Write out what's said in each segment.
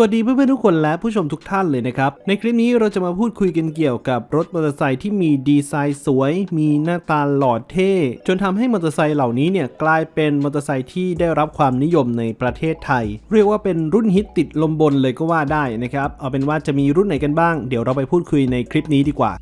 สวัสดีเพื่อนๆทุกคนและผู้ชมทุกท่านเลยนะครับ ในคลิปนี้เราจะมาพูดคุยกันเกี่ยวกับรถมอเตอร์ไซค์ที่มีดีไซน์สวย มีหน้าตาหล่อเท่ จนทำให้มอเตอร์ไซค์เหล่านี้เนี่ยกลายเป็นมอเตอร์ไซค์ที่ได้รับความนิยมในประเทศไทย เรียกว่าเป็นรุ่นฮิตติดลมบนเลยก็ว่าได้นะครับ เอาเป็นว่าจะมีรุ่นไหนกันบ้าง เดี๋ยวเราไปพูดคุยในคลิปนี้ดีกว่า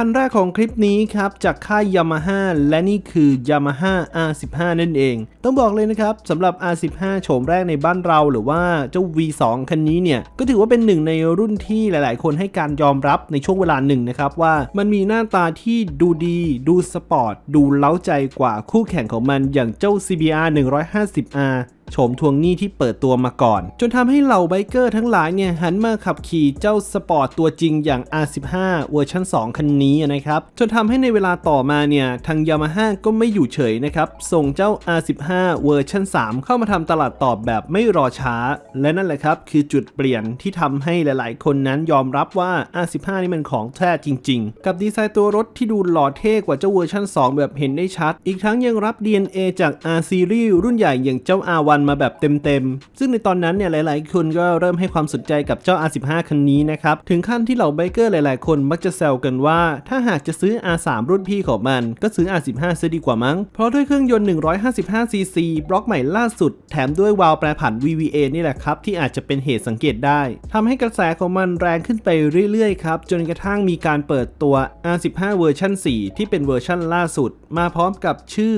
คันแรกของคลิปนี้ครับ จากค่าย Yamaha และนี่คือ Yamaha R15 นั่นเอง ต้องบอกเลยนะครับสำหรับ R15 โฉมแรกในบ้านเราหรือว่าเจ้า V2 คันนี้เนี่ย ก็ถือว่าเป็นหนึ่งในรุ่นที่หลาย ๆ คนให้การยอมรับในช่วงเวลาหนึ่งนะครับ ว่ามันมีหน้าตาที่ดูดี ดูสปอร์ต ดูเล้าใจกว่าคู่แข่งของมันอย่างเจ้า CBR 150R โฉมทวงหนี้ที่เปิดตัวมาก่อน จนทำให้เหล่าไบเกอร์ทั้งหลายเนี่ยหันมาขับขี่เจ้าสปอร์ตตัวจริงอย่าง R15 เวอร์ชัน2 คันนี้นะครับ จนทำให้ในเวลาต่อมาเนี่ยทาง Yamaha ก็ไม่อยู่เฉยนะครับ ส่งเจ้า R15 เวอร์ชัน3 เข้ามาทำตลาดตอบแบบไม่รอช้า และนั่นแหละครับ คือจุดเปลี่ยนที่ทำให้หลาย ๆ คนนั้นยอมรับว่า R15 นี่มันของแท้จริง ๆ กับดีไซน์ตัวรถที่ดูหล่อเท่กว่าเจ้าเวอร์ชัน2 แบบเห็นได้ชัด อีกทั้งยังรับ DNA จาก R Series รุ่นใหญ่อย่างเจ้า R1 มาแบบเต็มๆ ซึ่งในตอนนั้นเนี่ยหลายๆ คนก็เริ่มให้ความสนใจกับเจ้า R15 คันนี้นะครับ ถึงขั้นที่เหล่าไบเกอร์หลายๆ คนมักจะแซวกันว่า ถ้าหากจะซื้อ R3 รุ่นพี่ของมัน ก็ซื้อ R15 ซะดีกว่ามั้ง เพราะด้วยเครื่องยนต์ 155cc บล็อกใหม่ล่าสุด แถมด้วยวาล์วแปรผัน VVA นี่แหละครับ ที่อาจจะเป็นเหตุสังเกตได้ทำให้กระแสของมันแรงขึ้นไปเรื่อยๆ ครับ จนกระทั่งมีการเปิดตัว R15 เวอร์ชัน4 ที่เป็นเวอร์ชันล่าสุด มาพร้อมกับชื่อ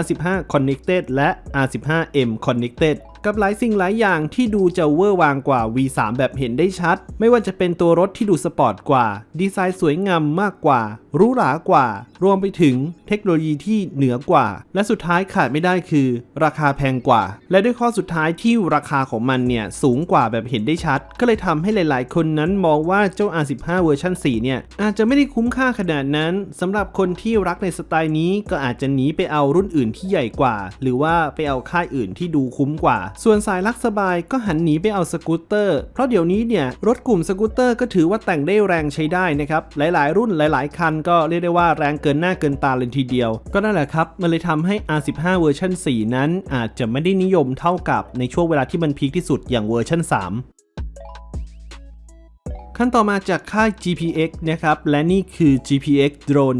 R15 Connected และ R15M Connected กับหลายสิ่งหลายอย่างที่ดูจะเวอร์วางกว่า V3 แบบเห็นได้ชัด ไม่ว่าจะเป็นตัวรถที่ดูสปอร์ตกว่า ดีไซน์สวยงามมากกว่ารู้หรากว่า รวมไปถึงเทคโนโลยีที่เหนือกว่า และสุดท้ายขาดไม่ได้คือ ราคาแพงกว่า และด้วยข้อสุดท้ายที่ราคาของมันเนี่ยสูงกว่าแบบเห็นได้ชัด ก็เลยทำให้หลาย ๆ คนนั้นมองว่าเจ้า R15 เวอร์ชัน4เนี่ยอาจจะไม่ได้คุ้มค่าขนาดนั้นสำหรับคนที่รักในสไตล์นี้ก็อาจจะหนีไปเอารุ่นอื่นที่ใหญ่กว่า หรือว่าไปเอาค่ายอื่นที่ดูคุ้มกว่า ส่วนสายรักสบายก็หันหนีไปเอาสกูตเตอร์ เพราะเดี๋ยวนี้เนี่ยรถกลุ่มสกูตเตอร์ก็ถือว่าแต่งได้แรงใช้ได้นะครับหลาย ๆ รุ่นหลาย ๆ คันก็เรียกได้ว่าแรงเกินหน้าเกินตาเลยทีเดียว ก็นั่นแหละครับ มันเลยทำให้ R15 เวอร์ชัน4 นั้นอาจจะไม่ได้นิยมเท่ากับในช่วงเวลาที่มันพีคที่สุดอย่างเวอร์ชัน3 ขั้นต่อมาจากค่าย GPX นะครับ และนี่คือ GPX Drone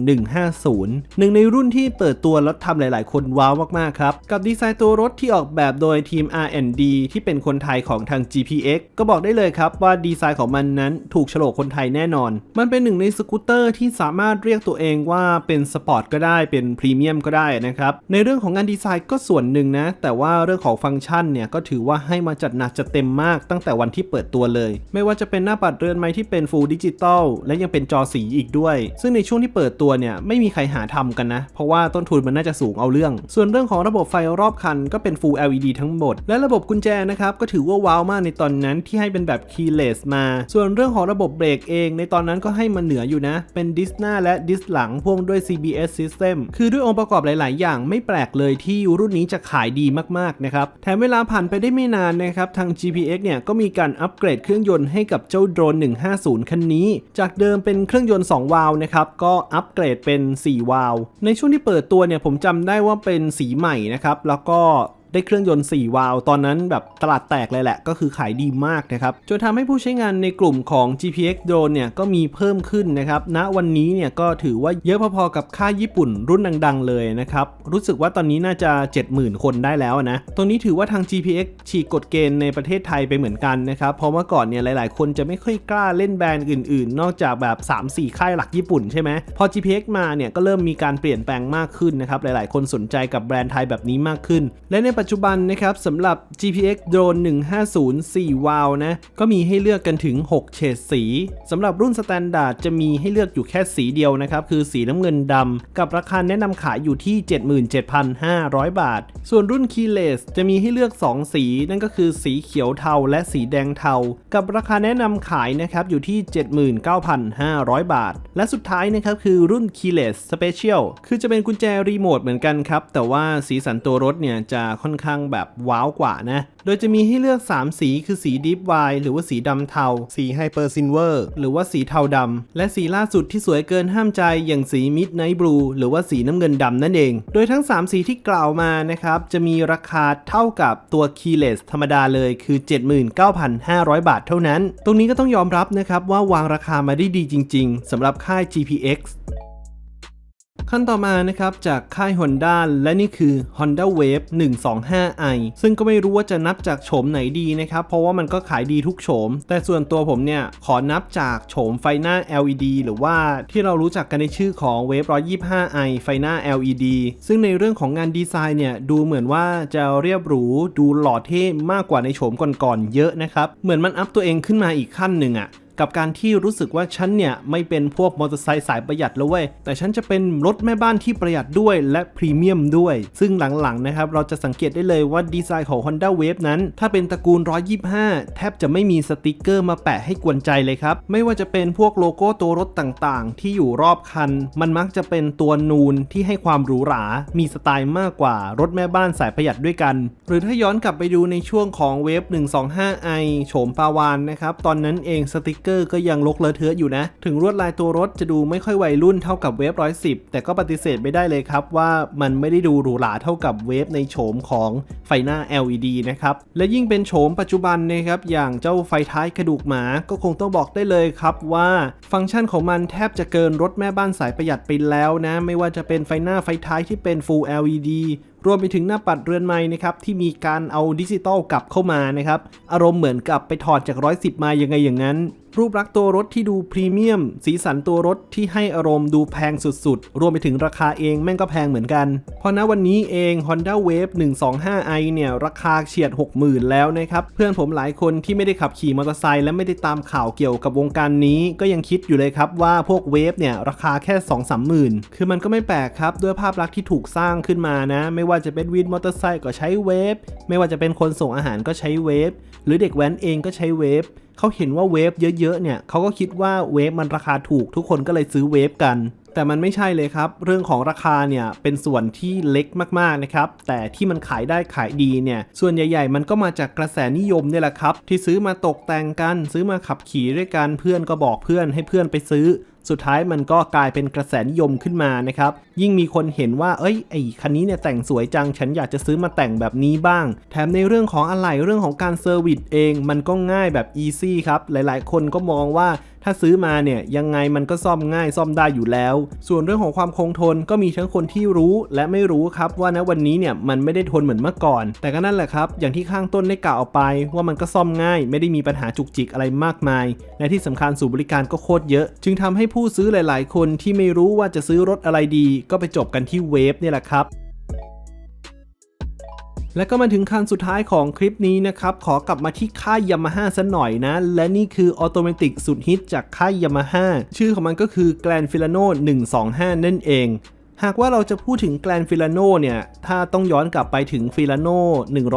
150 หนึ่งในรุ่นที่เปิดตัวแล้วทำหลายๆ คนว้าวมากๆ ครับ กับดีไซน์ตัวรถที่ออกแบบโดยทีม R&D ที่เป็นคนไทยของทาง GPX ก็บอกได้เลยครับว่าดีไซน์ของมันนั้นถูกโฉลกคนไทยแน่นอน มันเป็นหนึ่งในสกูตเตอร์ที่สามารถเรียกตัวเองว่าเป็นสปอร์ตก็ได้ เป็นพรีเมียมก็ได้นะครับ ในเรื่องของงานดีไซน์ก็ส่วนหนึ่งนะ แต่ว่าเรื่องของฟังก์ชันเนี่ยก็ถือว่าให้มาจัดหนักจัดเต็มมากตั้งแต่วันที่เปิดตัวเลย ไม่ว่าจะเป็นหน้าปัดเรือนไมที่เป็น Full Digital และยังเป็นจอสีอีกด้วย ซึ่งในช่วงที่เปิดตัวเนี่ยไม่มีใครหาทำกันนะ เพราะว่าต้นทุนมันน่าจะสูงเอาเรื่อง ส่วนเรื่องของระบบไฟรอบคันก็เป็น Full LED ทั้งหมด และระบบกุญแจนะครับก็ถือว่าว้าวมากในตอนนั้นที่ให้เป็นแบบ keyless มา ส่วนเรื่องของระบบเบรกเอง ในตอนนั้นก็ให้มันเหนืออยู่นะ เป็นดิสหน้าและดิสหลังพ่วงด้วย CBS system คือด้วยองค์ประกอบหลาย ๆ อย่างไม่แปลกเลยที่รุ่นนี้จะขายดีมาก ๆ นะครับ แถมเวลาผ่านไปได้ไม่นานนะครับ ทาง GPX เนี่ยก็มีการอัปเกรดเครื่องยนต์ให้กับเจ้าโดรน150 คันนี้ จากเดิมเป็นเครื่องยนต์ 2 วาล์วนะครับ ก็อัปเกรดเป็น 4 วาล์วในช่วงที่เปิดตัวเนี่ยผมจำได้ว่าเป็นสีใหม่นะครับ แล้วก็ ได้เครื่องยนต์ 4 วาล์วตอนนั้นแบบตลาดแตกเลยแหละ ก็คือขายดีมากนะครับ จนทำให้ผู้ใช้งานในกลุ่มของ GPX Drone เนี่ยก็มีเพิ่มขึ้นนะครับณวันนี้เนี่ยก็ถือว่าเยอะพอๆกับค่ายญี่ปุ่นรุ่นดัง ๆ เลยนะครับ รู้สึกว่าตอนนี้น่าจะ 70,000 คนได้แล้วนะตรงนี้ถือว่าทาง GPX ฉีกกฎเกณฑ์ในประเทศไทยไปเหมือนกันนะครับ เพราะว่าก่อนเนี่ยหลาย ๆ คนจะไม่ค่อยกล้าเล่นแบรนด์อื่น ๆ นอกจากแบบ 3-4 ค่ายหลักญี่ปุ่นใช่ไหมพอ GPX มาเนี่ยก็เริ่มมีการเปลี่ยนแปลงมากขึ้นนะครับหลาย ๆ คนสนใจกับแบรนด์ไทยแบบนี้มากขึ้นและในปัจจุบันนะครับสำหรับ GPX Drone 150 4 วาล์วนะ ก็มีให้เลือกกันถึง 6 เฉดสีสำหรับรุ่นสแตนดาร์ดจะมีให้เลือกอยู่แค่สีเดียวนะครับ คือสีน้ำเงินดำกับราคาแนะนำขายอยู่ที่ 77,500 บาท ส่วนรุ่น Keyless จะมีให้เลือก 2 สี นั่นก็คือสีเขียวเทาและสีแดงเทา กับราคาแนะนำขายนะครับอยู่ที่ 79,500 บาท และสุดท้ายนะครับคือรุ่น Keyless Special คือจะเป็นกุญแจรีโมทเหมือนกันครับแต่ว่าสีสันตัวรถเนี่ยจะค่อนค่อนข้างแบบว้าวกว่านะ โดยจะมีให้เลือก 3 สีคือสี Deep Wine หรือว่าสีดำเทา สีไฮเปอร์ซินเวอร์หรือว่าสีเทาดำ และสีล่าสุดที่สวยเกินห้ามใจอย่างสี Midnight Blue หรือว่าสีน้ำเงินดำนั่นเอง โดยทั้ง 3 สีที่กล่าวมานะครับจะมีราคาเท่ากับตัว Keyless ธรรมดาเลยคือ 79,500 บาทเท่านั้น ตรงนี้ก็ต้องยอมรับนะครับว่าวางราคามาได้ดีจริง ๆสำหรับค่าย GPX ขั้นต่อมานะครับจากค่าย Honda และนี่คือ Honda Wave 125i ซึ่งก็ไม่รู้ว่าจะนับจากโฉมไหนดีนะครับ เพราะว่ามันก็ขายดีทุกโฉม แต่ส่วนตัวผมเนี่ย ขอนับจากโฉมไฟหน้า LED หรือว่าที่เรารู้จักกันในชื่อของ Wave 125i ไฟหน้า LED ซึ่งในเรื่องของงานดีไซน์เนี่ย ดูเหมือนว่าจะเรียบหรูดูหล่อเท่มากกว่าในโฉมก่อนๆเยอะนะครับ เหมือนมันอัพตัวเองขึ้นมาอีกขั้นหนึ่งอะ กับการที่รู้สึกว่าฉันเนี่ยไม่เป็นพวกมอเตอร์ไซค์สายประหยัดแล้วเว้ยแต่ฉันจะเป็นรถแม่บ้านที่ประหยัดด้วยและพรีเมียมด้วย ซึ่งหลังๆนะครับเราจะสังเกตได้เลยว่าดีไซน์ของ Honda Wave นั้น ถ้าเป็นตระกูล 125 แทบจะไม่มีสติกเกอร์มาแปะให้กวนใจเลยครับ ไม่ว่าจะเป็นพวกโลโก้ตัวรถต่างๆ ที่อยู่รอบคัน มันมักจะเป็นตัวนูนที่ให้ความหรูหรา มีสไตล์มากกว่ารถแม่บ้านสายประหยัดด้วยกัน หรือถ้าย้อนกลับไปดูในช่วงของเวฟ 125i โฉมปาวานนะครับ ตอนนั้นเองสติกเกอร์ก็ยังลกเลอะเทอะอยู่นะ ถึงลวดลายตัวรถจะดูไม่ค่อยวัยรุ่นเท่ากับเวฟ110 แต่ก็ปฏิเสธไม่ได้เลยครับว่ามันไม่ได้ดูหรูหราเท่ากับเวฟในโฉมของไฟหน้า LED นะครับ และยิ่งเป็นโฉมปัจจุบันนะครับอย่างเจ้าไฟท้ายกระดูกหมาก็คงต้องบอกได้เลยครับว่าฟังก์ชันของมันแทบจะเกินรถแม่บ้านสายประหยัดไปแล้วนะ ไม่ว่าจะเป็นไฟหน้าไฟท้ายที่เป็น Full LED รวมไปถึงหน้าปัดเรือนไม้นะครับที่มีการเอาดิจิตอลกลับเข้ามานะครับอารมณ์เหมือนกับไปถอดจาก 110 มายังไงอย่างนั้น รูปลักษณ์ตัวรถที่ดูพรีเมียม สีสันตัวรถที่ให้อารมณ์ดูแพงสุดๆ รวมไปถึงราคาเองแม่งก็แพงเหมือนกัน เพราะณวันนี้เอง Honda Wave 125i เนี่ยราคาเฉียด 60,000 แล้วนะครับ เพื่อนผมหลายคนที่ไม่ได้ขับขี่มอเตอร์ไซค์และไม่ได้ตามข่าวเกี่ยวกับวงการนี้ ก็ยังคิดอยู่เลยครับว่าพวกเวฟเนี่ยราคาแค่ 2-3 หมื่น คือมันก็ไม่แปลกครับด้วยภาพลักษณ์ที่ถูกสร้างขึ้นมานะไม่ว่าจะเป็นวินมอเตอร์ไซค์ก็ใช้เวฟไม่ว่าจะเป็นคนส่งอาหารก็ใช้เวฟหรือเด็กแว้นเองก็ใช้เวฟเขาเห็นว่าเวฟเยอะๆเนี่ยเขาก็คิดว่าเวฟมันราคาถูกทุกคนก็เลยซื้อเวฟกัน แต่มันไม่ใช่เลยครับ เรื่องของราคาเนี่ยเป็นส่วนที่เล็กมากๆนะครับแต่ที่มันขายได้ขายดีเนี่ยส่วนใหญ่ ๆ มันก็มาจากกระแสนิยมเนี่ยแหละครับ ที่ซื้อมาตกแต่งกัน ซื้อมาขับขี่ด้วยกันเพื่อนก็บอกเพื่อนให้เพื่อนไปซื้อ สุดท้ายมันก็กลายเป็นกระแสนิยมขึ้นมานะครับ ยิ่งมีคนเห็นว่า เอ้ย ไอ้คันนี้เนี่ยแต่งสวยจัง ฉันอยากจะซื้อมาแต่งแบบนี้บ้าง แถมในเรื่องของอะไหล่เรื่องของการเซอร์วิสเอง มันก็ง่ายแบบอีซี่ครับ หลายๆ คนก็มองว่าถ้าซื้อมาเนี่ยยังไงมันก็ซ่อมง่ายซ่อมได้อยู่แล้ว ส่วนเรื่องของความคงทนก็มีทั้งคนที่รู้และไม่รู้ครับว่าณวันนี้เนี่ยมันไม่ได้ทนเหมือนเมื่อก่อน แต่ก็นั่นแหละครับ อย่างที่ข้างต้นได้กล่าวเอาไป ว่ามันก็ซ่อมง่าย ไม่ได้มีปัญหาจุกจิกอะไรมากมาย และที่สำคัญสูตรบริการก็โคตรเยอะ จึงทำให้ผู้ซื้อหลาย ๆ คนที่ไม่รู้ว่าจะซื้อรถอะไรดี ก็ไปจบกันที่เวฟนี่แหละครับ และก็มาถึงคันสุดท้ายของคลิปนี้นะครับ ขอกลับมาที่ค่ายยามาฮ่าซะหน่อยนะ และนี่คือออโตเมติกสุดฮิตจากค่ายยามาฮ่าชื่อของมันก็คือ Grand Filano 125 นั่นเอง หากว่าเราจะพูดถึง Grand Filano เนี่ย ถ้าต้องย้อนกลับไปถึง Filano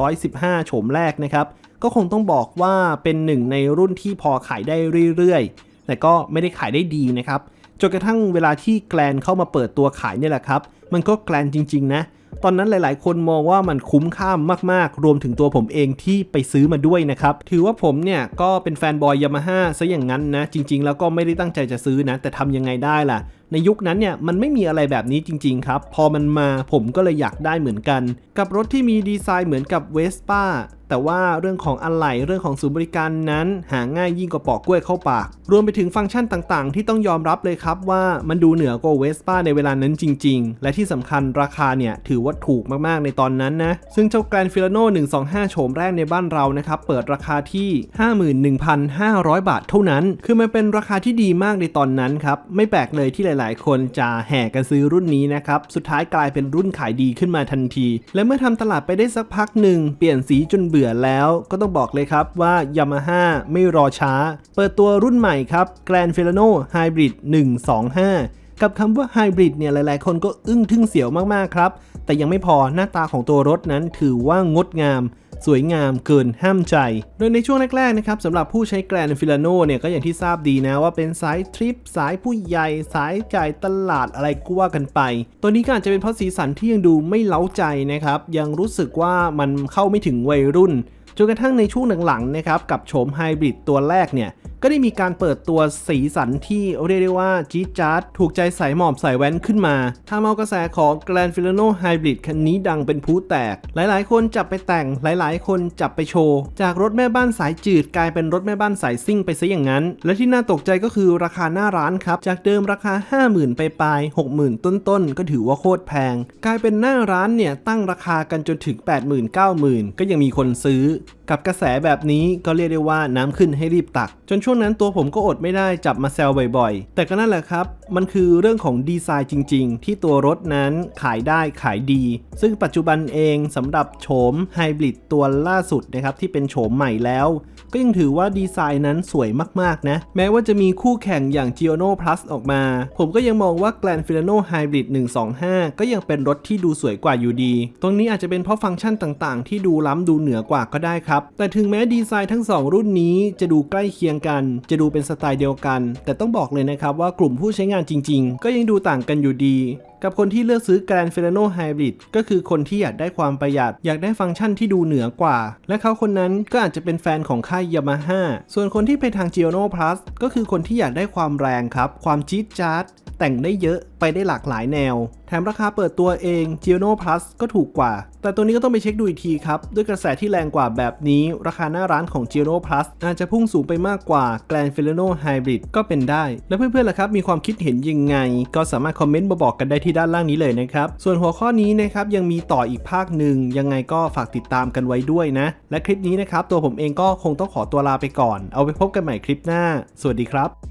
115 โฉมแรกนะครับ ก็คงต้องบอกว่าเป็นหนึ่งในรุ่นที่พอขายได้เรื่อยๆ แต่ก็ไม่ได้ขายได้ดีนะครับจนกระทั่งเวลาที่แกลนเข้ามาเปิดตัวขายเนี่ยแหละครับ มันก็แกลนจริง ๆ นะ ตอนนั้นหลาย ๆ คนมองว่ามันคุ้มค่ามาก ๆ รวมถึงตัวผมเองที่ไปซื้อมาด้วยนะครับ ถือว่าผมเนี่ยก็เป็นแฟนบอยยามาฮ่าซะอย่างนั้นนะ จริง ๆ แล้วก็ไม่ได้ตั้งใจจะซื้อนะ แต่ทำยังไงได้ล่ะ ในยุคนั้นเนี่ยมันไม่มีอะไรแบบนี้จริง ๆ ครับ พอมันมาผมก็เลยอยากได้เหมือนกัน กับรถที่มีดีไซน์เหมือนกับเวสป้าแต่ว่าเรื่องของอะไหล่เรื่องของศูนย์บริการนั้น หาง่ายยิ่งกว่าปอกกล้วยเข้าปาก รวมไปถึงฟังก์ชันต่างๆ ที่ต้องยอมรับเลยครับว่ามันดูเหนือกว่าเวสป้าในเวลานั้นจริง ๆ และที่สำคัญราคาเนี่ยถือว่าถูกมากๆในตอนนั้นนะ ซึ่งเจ้าแกรนฟิลโน125 โฉมแรกในบ้านเรานะครับ เปิดราคาที่ 51,500 บาทเท่านั้น คือมันเป็นราคาที่ดีมากในตอนนั้นครับไม่แปลกเลยที่หลลายๆ คนจะแห่กันซื้อรุ่นนี้นะครับ สุดท้ายกลายเป็นรุ่นขายดีขึ้นมาทันที และเมื่อทำตลาดไปได้สักพักหนึ่ง เปลี่ยนสีจนเบื่อแล้ว ก็ต้องบอกเลยครับว่า Yamaha ไม่รอช้า เปิดตัวรุ่นใหม่ครับ Grand Filano Hybrid 125กับคำว่า Hybrid เนี่ยหลายๆ คนก็อึ้งทึ่งเสียวมากๆ ครับ แต่ยังไม่พอหน้าตาของตัวรถนั้นถือว่างดงาม สวยงามเกินห้ามใจ โดยในช่วงแรกๆนะครับสำหรับผู้ใช้แกรนฟิลาโนเนี่ยก็อย่างที่ทราบดีนะว่าเป็นสายทริป สายผู้ใหญ่ สายจ่ายตลาดอะไรก็ว่ากันไป ตัวนี้ก็อาจจะเป็นเพราะสีสันที่ยังดูไม่เล้าใจนะครับยังรู้สึกว่ามันเข้าไม่ถึงวัยรุ่นจนกระทั่งในช่วงหลังๆนะครับกับโฉมไฮบริดตัวแรกเนี่ย ก็ได้มีการเปิดตัวสีสันที่เรียกได้ว่าจี๊ดจ๊าดถูกใจสายหมอบสายแว้นขึ้นมาทำเอากระแสของ Grand Filano Hybrid คันนี้ดังเป็นผู้แตก หลายๆ คนจับไปแต่งหลายๆ คนจับไปโชว์ จากรถแม่บ้านสายจืดกลายเป็นรถแม่บ้านสายซิ่งไปซะอย่างนั้น และที่น่าตกใจก็คือราคาหน้าร้านครับ จากเดิมราคา 50,000 ไปปลาย60,000 ต้นๆ ก็ถือว่าโคตรแพง กลายเป็นหน้าร้านเนี่ยตั้งราคากันจนถึง 80,000 90,000 ก็ยังมีคนซื้อ กับกระแสแบบนี้ก็เรียกได้ว่าน้ำขึ้นให้รีบตัก จนช่วงนั้นตัวผมก็อดไม่ได้จับมาแซวบ่อยๆ แต่ก็นั่นแหละครับ มันคือเรื่องของดีไซน์จริง ๆ ที่ตัวรถนั้นขายได้ขายดี ซึ่งปัจจุบันเองสำหรับโฉมไฮบริดตัวล่าสุดนะครับที่เป็นโฉมใหม่แล้ว ก็ยังถือว่าดีไซน์นั้นสวยมากๆนะ แม้ว่าจะมีคู่แข่งอย่าง g i o n o Plus ออกมา ผมก็ยังมองว่า Grand Filano Hybrid 125 ก็ยังเป็นรถที่ดูสวยกว่าอยู่ดี ตรงนี้อาจจะเป็นเพราะฟังก์ชันต่างๆ ที่ดูล้ำดูเหนือกว่าก็ได้ครับ แต่ถึงแม้ดีไซน์ทั้ง 2 รุ่นนี้จะดูใกล้เคียงกัน จะดูเป็นสไตล์เดียวกัน แต่ต้องบอกเลยนะครับว่ากลุ่มผู้ใช้งานจริง ๆ ก็ยังดูต่างกันอยู่ดี กับคนที่เลือกซื้อ Grand Filano Hybrid ก็คือคนที่อยากได้ความประหยัด อยากได้ฟังก์ชันที่ดูเหนือกว่า และเขาคนนั้นก็อาจจะเป็นแฟนของค่าย Yamaha ส่วนคนที่ไปทาง g i o n o Plus ก็คือคนที่อยากได้ความแรงครับ ความจี๊ดจ๊าด แต่งได้เยอะไปได้หลากหลายแนว แถมราคาเปิดตัวเอง g i o n o Plus ก็ถูกกว่า แต่ตัวนี้ก็ต้องไปเช็คดูอีกทีครับ ด้วยกระแสที่แรงกว่าแบบนี้ ราคาหน้าร้านของ g i o n o Plus อาจจะพุ่งสูงไปมากกว่า Grand Filano Hybrid ก็เป็นได้ แล้วเพื่อนๆล่ะครับ มีความคิดเห็นยังไง ก็สามารถคอมเมนต์มาบอกกันได้ที่ด้านล่างนี้เลยนะครับ ส่วนหัวข้อนี้นะครับยังมีต่ออีกภาคหนึ่งยังไงก็ฝากติดตามกันไว้ด้วยนะ และคลิปนี้นะครับตัวผมเองก็คงต้องขอตัวลาไปก่อน เอาไปพบกันใหม่คลิปหน้า สวัสดีครับ